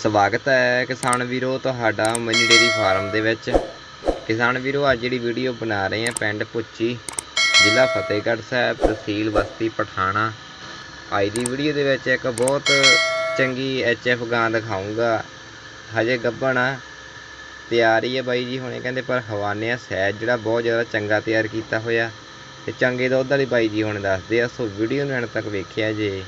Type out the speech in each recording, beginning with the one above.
ਸਵਾਗਤ ਹੈ ਕਿਸਾਨ ਵੀਰੋ ਤੁਹਾਡਾ ਮਨੀ ਡੇਰੀ ਫਾਰਮ ਦੇ ਵਿੱਚ। ਕਿਸਾਨ ਵੀਰੋ, ਅੱਜ ਜਿਹੜੀ ਵੀਡੀਓ ਬਣਾ ਰਹੇ ਹਾਂ ਪਿੰਡ ਪੁੱਚੀ, ਜ਼ਿਲ੍ਹਾ ਫਤਿਹਗੜ੍ਹ ਸਾਹਿਬ, ਤਹਿਸੀਲ ਬਸਤੀ ਪਠਾਣਾ। ਅੱਜ ਦੀ ਵੀਡੀਓ ਦੇ ਵਿੱਚ ਇੱਕ ਬਹੁਤ ਚੰਗੀ ਐਫ ਗਾਂ ਦਿਖਾਉਂਗਾ ਹਜੇ ਗੱਭਣ ਆ, ਤਿਆਰੀ ਹੈ ਬਾਈ ਜੀ ਹੁਣੇ ਕਹਿੰਦੇ, ਪਰ ਹਵਾਨੇ ਆ, ਸਹਿਜ ਜਿਹੜਾ ਬਹੁਤ ਜ਼ਿਆਦਾ ਚੰਗਾ ਤਿਆਰ ਕੀਤਾ ਹੋਇਆ। ਤੇ ਚੰਗੇ ਦੁੱਧ ਵਾਲੀ ਬਾਈ ਜੀ ਹੁਣ ਦੱਸਦੇ ਆ, ਸੋ ਵੀਡੀਓ ਨੂੰ ਐਂਡ ਤੱਕ ਵੇਖਿਆ ਜੇ।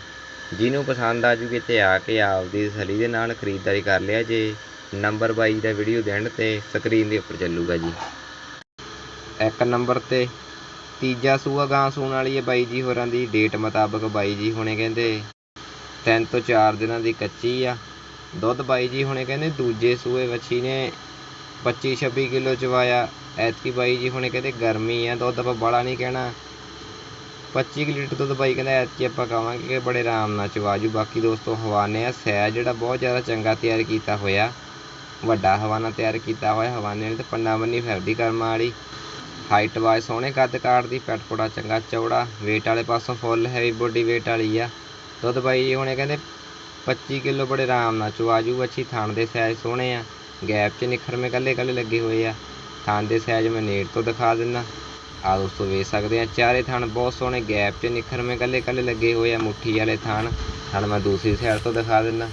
ਜਿਹਨੂੰ ਪਸੰਦ ਆ ਜੂਗੀ ਤੇ ਆ ਕੇ ਆਪਦੀ ਸਲੀ ਦੇ ਨਾਲ ਖਰੀਦਦਾਰੀ ਕਰ ਲਿਆ ਜੇ। ਨੰਬਰ ਬਾਈ ਦਾ ਵੀਡੀਓ ਦੇਣ ਤੇ ਸਕਰੀਨ ਦੇ ਉੱਪਰ ਚੱਲੂਗਾ ਜੀ। ਇੱਕ ਨੰਬਰ ਤੇ ਤੀਜਾ ਸੂਆ ਗਾਂ ਸੂਣ ਵਾਲੀ ਹੈ ਬਾਈ ਜੀ ਹੋਰਾਂ ਦੀ। ਡੇਟ ਮੁਤਾਬਕ ਬਾਈ ਜੀ ਹੁਣੇ ਕਹਿੰਦੇ ਤਿੰਨ ਤੋਂ ਚਾਰ ਦਿਨਾਂ ਦੀ ਕੱਚੀ ਆ। ਦੁੱਧ ਬਾਈ ਜੀ ਹੁਣੇ ਕਹਿੰਦੇ ਦੂਜੇ ਸੂਏ ਵੱਛੀ ਨੇ 25 26 ਕਿਲੋ ਚਵਾਇਆ। ਐਤਕੀ ਬਾਈ ਜੀ ਹੁਣੇ ਕਹਿੰਦੇ ਗਰਮੀ ਆ, ਦੁੱਧ ਆਪਾਂ ਬੜਾ ਨਹੀਂ ਕਹਿਣਾ। 25 ਕੁ ਲੀਟਰ ਦੁੱਧ ਬਾਈ ਕਹਿੰਦਾ ਐਤਕੀ ਆਪਾਂ ਕਹਾਂਗੇ ਕਿ ਬੜੇ ਆਰਾਮ ਨਾਲ ਚਵਾਜੂ ਬਾਕੀ ਦੋਸਤੋ ਹਵਾਨੇ ਆ ਸੈਜ ਜਿਹੜਾ ਬਹੁਤ ਜ਼ਿਆਦਾ ਚੰਗਾ ਤਿਆਰ ਕੀਤਾ ਹੋਇਆ। ਵੱਡਾ ਹਵਾਨਾ ਤਿਆਰ ਕੀਤਾ ਹੋਇਆ। ਹਵਾਨੇ ਨੇ ਤੇ ਪੰਨਾ ਬੰਨੀ ਫਿਰਦੀ ਕਰਮਾਂ ਵਾਲੀ। ਹਾਈਟ ਵਾਈਜ਼ ਸੋਹਣੇ ਕੱਦ ਕਾਟ ਦੀ, ਪੈਟ ਪੋੜਾ ਚੰਗਾ, ਚੌੜਾ। weight ਵਾਲੇ ਪਾਸੋਂ ਫੁੱਲ ਹੈਵੀ ਬੋਡੀ weight ਵਾਲੀ ਆ। ਦੁੱਧ ਬਾਈ ਹੁਣੇ ਕਹਿੰਦੇ 25 ਕਿਲੋ ਬੜੇ ਆਰਾਮ ਨਾਲ ਚਵਾਜੂ ਅੱਛੀ ਥਣ ਦੇ ਸਾਈਜ਼ ਸੋਹਣੇ ਆ। ਗੈਪ 'ਚ ਨਿਖਰਵੇਂ ਕੱਲੇ ਕੱਲੇ ਲੱਗੇ ਹੋਏ ਆ। ਥਣ ਦੇ ਸਾਈਜ਼ ਮੈਂ ਨੇੜ ਤੋਂ ਦਿਖਾ ਦਿੰਦਾ ਆ ਦੋਸਤੋ ਵੇਖ ਸਕਦੇ ਆ ਚਾਰੇ ਥਣ ਬਹੁਤ ਸੋਹਣੇ ਗੈਪ 'ਚ ਨਿਖਰਵੇਂ ਕੱਲੇ ਕੱਲੇ ਲੱਗੇ ਹੋਏ ਆ ਮੁੱਠੀ ਵਾਲੇ ਥਣ ਥਣ ਮੈਂ ਦੂਸਰੀ ਸਾਈਡ ਤੋਂ ਦਿਖਾ ਦਿੰਦਾ।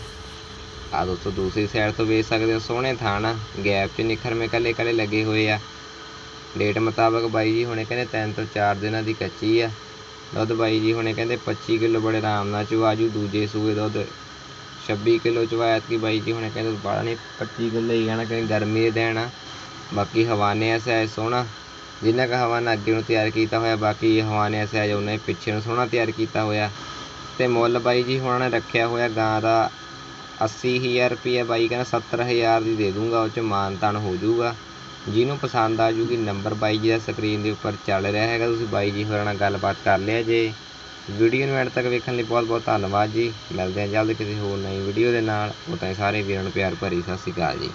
ਆ ਦੋਸਤੋ ਦੂਸਰੀ ਸਾਈਡ ਤੋਂ ਵੇਖ ਸਕਦੇ ਹੋ ਸੋਹਣੇ ਥਣ ਗੈਪ 'ਚ ਨਿਖਰਵੇਂ ਕੱਲੇ ਕੱਲੇ ਲੱਗੇ ਹੋਏ ਆ। ਡੇਟ ਮੁਤਾਬਕ ਬਾਈ ਜੀ ਹੁਣੇ ਕਹਿੰਦੇ ਤਿੰਨ ਤੋਂ ਚਾਰ ਦਿਨਾਂ ਦੀ ਕੱਚੀ ਆ। ਦੁੱਧ ਬਾਈ ਜੀ ਹੁਣੇ ਕਹਿੰਦੇ 25 ਕਿਲੋ ਬੜੇ ਆਰਾਮ ਨਾਲ ਚਵਾਜੂ ਦੂਜੇ ਸੂਏ ਦੁੱਧ 26 ਕਿਲੋ ਚਵਾਇਆ ਕਿ ਬਾਈ ਜੀ ਹੁਣੇ ਕਹਿੰਦੇ ਬਾਲਾ ਨਹੀਂ 25 ਕਿਲੋ ਹੀ ਕਹਿਣਾ ਕਿ ਗਰਮੀ ਦੇ ਦੇਣ ਆ। ਬਾਕੀ ਹਵਾਨੇ ਐ ਸਹਿਜ ਸੋਹਣਾ। ਜਿੰਨਾ ਕ ਹਵਾਨਾ ਅੱਗੇ ਨੂੰ ਤਿਆਰ ਕੀਤਾ ਹੋਇਆ, ਬਾਕੀ ਹਵਾਨੇ ਐ ਸਹਿਜ ਉਹਨਾਂ ਪਿੱਛੇ ਨੂੰ ਸੋਹਣਾ ਤਿਆਰ ਕੀਤਾ ਹੋਇਆ। ਤੇ ਮੁੱਲ ਬਾਈ ਜੀ ਹੁਣਾਂ ਨੇ ਰੱਖਿਆ ਹੋਇਆ ਗਾਂ ਦਾ 80000 ਰੁਪਏ ਬਾਈ ਕਹਿੰਦਾ 70000 ਦੀ ਦੇ ਦੂੰਗਾ, ਉਹ ਚ ਮਾਨ ਤਾਨ ਹੋ ਜਾਊਗਾ। ਜਿਹਨੂੰ ਪਸੰਦ ਆ ਜੂਗੀ ਨੰਬਰ ਬਾਈ ਜੀ ਦਾ ਸਕਰੀਨ ਦੇ ਉੱਪਰ ਚੱਲ ਰਿਹਾ ਹੈਗਾ, ਤੁਸੀਂ ਬਾਈ ਜੀ ਹੋਰਾਂ ਨਾਲ ਗੱਲਬਾਤ ਕਰ ਲਿਆ ਜੇ। ਵੀਡੀਓ ਨੂੰ ਐਂਡ ਤੱਕ ਵੇਖਣ ਲਈ ਬਹੁਤ ਬਹੁਤ ਧੰਨਵਾਦ ਜੀ। ਮਿਲਦੇ ਹਾਂ ਜਲਦ ਕਿਸੇ ਹੋਰ ਨਵੀਂ ਵੀਡੀਓ ਦੇ ਨਾਲ। ਉਹ ਤਾਂ ਸਾਰੇ ਵੀਰਾਂ ਨੂੰ ਪਿਆਰ ਭਰੀ ਸਤਿ ਸ਼੍ਰੀ ਅਕਾਲ ਜੀ।